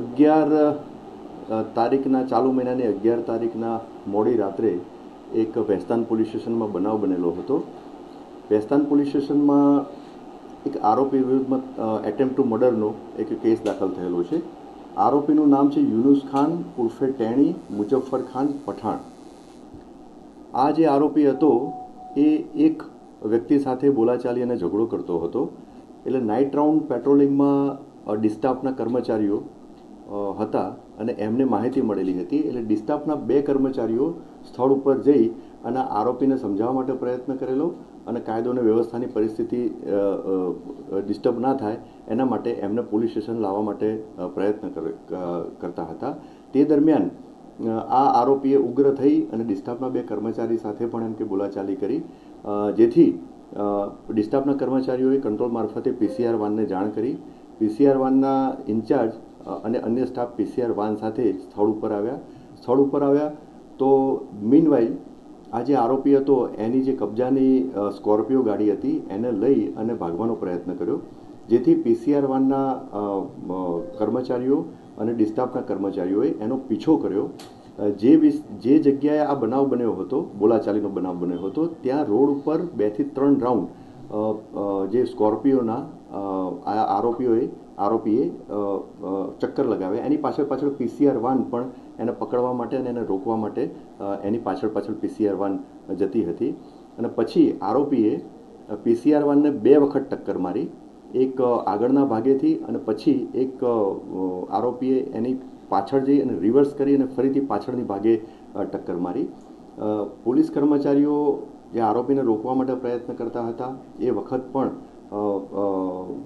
અગિયાર તારીખના, ચાલુ મહિનાની અગિયાર તારીખના મોડી રાત્રે એક ભેસ્તાન પોલીસ સ્ટેશનમાં બનાવ બનેલો હતો. ભેસ્તાન પોલીસ સ્ટેશનમાં એક આરોપી વિરુદ્ધમાં એટેમ્પ ટુ મર્ડરનો એક કેસ દાખલ થયેલો છે. આરોપીનું નામ છે યુનુસ ખાન, ઉર્ફે ટેણી મુજફ્ફર ખાન, પઠાણ. આ જે આરોપી હતો, એ એક વ્યક્તિ સાથે બોલાચાલી અને ઝઘડો કરતો હતો. એટલે નાઇટ રાઉન્ડ પેટ્રોલિંગમાં ડિસ્ટાફના કર્મચારીઓ હતા અને એમને માહિતી મળેલી હતી. એટલે ડિસ્ટાફના બે કર્મચારીઓ સ્થળ ઉપર જઈ અને આરોપીને સમજાવવા માટે પ્રયત્ન કરેલો અને કાયદો અને વ્યવસ્થાની પરિસ્થિતિ ડિસ્ટર્બ ના થાય એના માટે એમને પોલીસ સ્ટેશન લાવવા માટે પ્રયત્ન કરે- કરતા હતા. તે દરમિયાન આ આરોપીએ ઉગ્ર થઈ અને ડિસ્ટાફના બે કર્મચારી સાથે પણ એમ કે બોલાચાલી કરી. જેથી ડિસ્ટાફના કર્મચારીઓએ કંટ્રોલ મારફતે પીસીઆર વાનને જાણ કરી. પીસીઆર વાનના ઇન્ચાર્જ અને અન્ય સ્ટાફ પીસીઆર વાન સાથે સ્થળ ઉપર આવ્યા. સ્થળ ઉપર આવ્યા તો મીનવાઇલ આ જે આરોપી હતો, એની જે કબજાની સ્કોર્પિયો ગાડી હતી, એને લઈ અને ભાગવાનો પ્રયત્ન કર્યો, જેથી પીસીઆર વાનના કર્મચારીઓ અને ડિસ્ટાફના કર્મચારીઓએ એનો પીછો કર્યો. જે જે જગ્યાએ આ બનાવ બન્યો હતો, બોલાચાલીનો બનાવ બન્યો હતો, ત્યાં રોડ ઉપર બેથી ત્રણ રાઉન્ડ જે સ્કોર્પિયોના આ આરોપીઓએ, આરોપીએ ચક્કર લગાવ્યા. એની પાછળ પાછળ પીસીઆર વાન પણ એને પકડવા માટે અને એને રોકવા માટે એની પાછળ પાછળ પીસીઆર વાન જતી હતી. અને પછી આરોપીએ પીસીઆર વાનને બે વખત ટક્કર મારી. એક આગળના ભાગેથી અને પછી એક આરોપીએ એની પાછળ જઈ અને રિવર્સ કરી અને ફરીથી પાછળની ભાગે ટક્કર મારી. પોલીસ કર્મચારીઓ જે આરોપીને રોકવા માટે પ્રયત્ન કરતા હતા, એ વખત પણ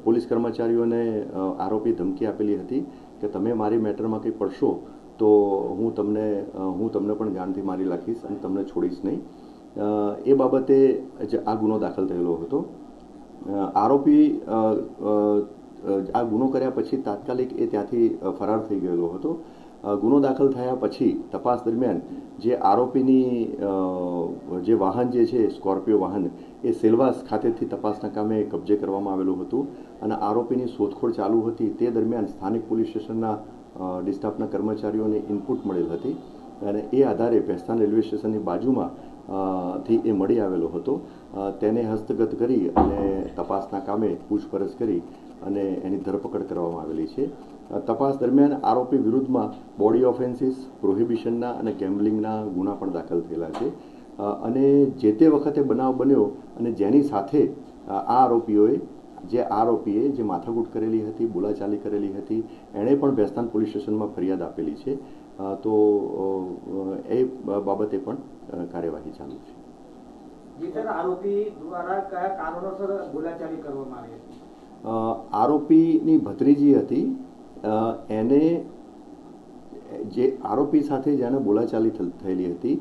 પોલીસ કર્મચારીઓને આરોપી ધમકી આપેલી હતી કે તમે મારી મેટરમાં કંઈ પડશો, તો હું તમને હું તમને પણ જાણથી મારી નાખીશ અને તમને છોડીશ નહીં. એ બાબતે જ આ ગુનો દાખલ થયેલો હતો. આરોપી આ ગુનો કર્યા પછી તાત્કાલિક એ ત્યાંથી ફરાર થઈ ગયેલો હતો. ગુનો દાખલ થયા પછી તપાસ દરમિયાન જે આરોપીની જે વાહન જે છે, સ્કોર્પિયો વાહન, એ સેલવાસ ખાતેથી તપાસના કામે કબજે કરવામાં આવેલું હતું અને આરોપીની શોધખોળ ચાલુ હતી. તે દરમિયાન સ્થાનિક પોલીસ સ્ટેશનના ડિસ્ટાફના કર્મચારીઓને ઇનપુટ મળેલ હતી અને એ આધારે ભેસ્તાન રેલવે સ્ટેશનની બાજુમાં થી એ મળી આવેલો હતો. તેને હસ્તગત કરી અને તપાસના કામે પૂછપરછ કરી અને એની ધરપકડ કરવામાં આવેલી છે. તપાસ દરમિયાન આરોપી વિરુદ્ધમાં બોડી ઓફેન્સીસ પ્રોહિબિશનના અને ગેમ્બલિંગના ગુના પણ દાખલ થયેલા છે. અને જે તે વખતે બનાવ બન્યો અને જેની સાથે આ આરોપીઓએ જે આરોપીએ જે માથાકૂટ કરેલી હતી બોલાચાલી કરેલી હતી એણે પણ ભેસ્તાન પોલીસ સ્ટેશનમાં ફરિયાદ આપેલી છે. તો એ બાબતે પણ કાર્યવાહી ચાલુ છે. આરોપી દ્વારા કયા કારણોસર બોલાચાલી કરવામાં આવી હતી? આરોપીની ભત્રીજી હતી એને જે આરોપી સાથે જેને બોલાચાલી થયેલી હતી.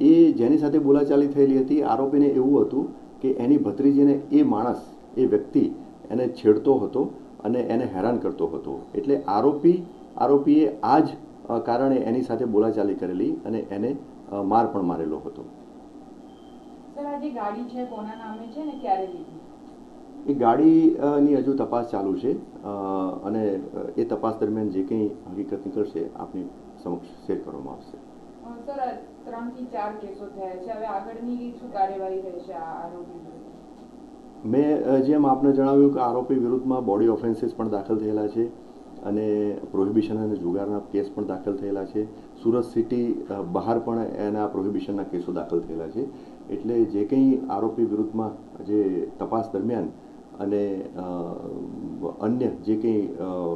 એ જેની સાથે બોલાચાલી થયેલી હતી, આરોપીને એવું હતું કે એની ભત્રીજીને એ માણસ, એ વ્યક્તિ એને છેડતો હતો અને એને હેરાન કરતો હતો. એટલે આરોપી, આરોપીએ આ જ કારણે એની સાથે બોલાચાલી કરેલી અને એને માર પણ મારેલો હતો. સર, આ જે ગાડી છે, કોના નામે છે ને ક્યારે લીધી? એ ગાડીની હજુ તપાસ ચાલુ છે અને એ તપાસ દરમિયાન જે કંઈ હકીકત નીકળશે આપની સમક્ષ શેર કરવામાં આવશે. સર ત્રણથી ચાર કેસો થયા છે. હવે આગળની શું કાર્યવાહી રહેશે આ આરોપી મેં જેમ આપને જણાવ્યું કે આરોપી વિરુદ્ધમાં બોડી ઓફેન્સીસ પણ દાખલ થયેલા છે અને પ્રોહિબિશન અને જુગારના કેસ પણ દાખલ થયેલા છે. સુરત સિટી બહાર પણ એના પ્રોહિબિશનના કેસો દાખલ થયેલા છે. એટલે જે કંઈ આરોપી વિરુદ્ધમાં જે તપાસ દરમિયાન અને અન્ય જે કંઈ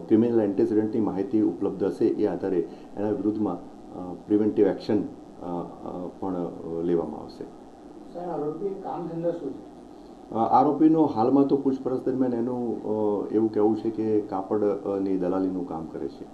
ક્રિમિનલ એન્ટેસિડન્ટની માહિતી ઉપલબ્ધ હશે એ આધારે એના વિરુદ્ધમાં પ્રિવેન્ટિવ એક્શન પણ લેવામાં આવશે. આરોપીનો હાલમાં તો પૂછપરછ દરમિયાન એનું એવું કહેવું છે કે કાપડની દલાલીનું કામ કરે છે.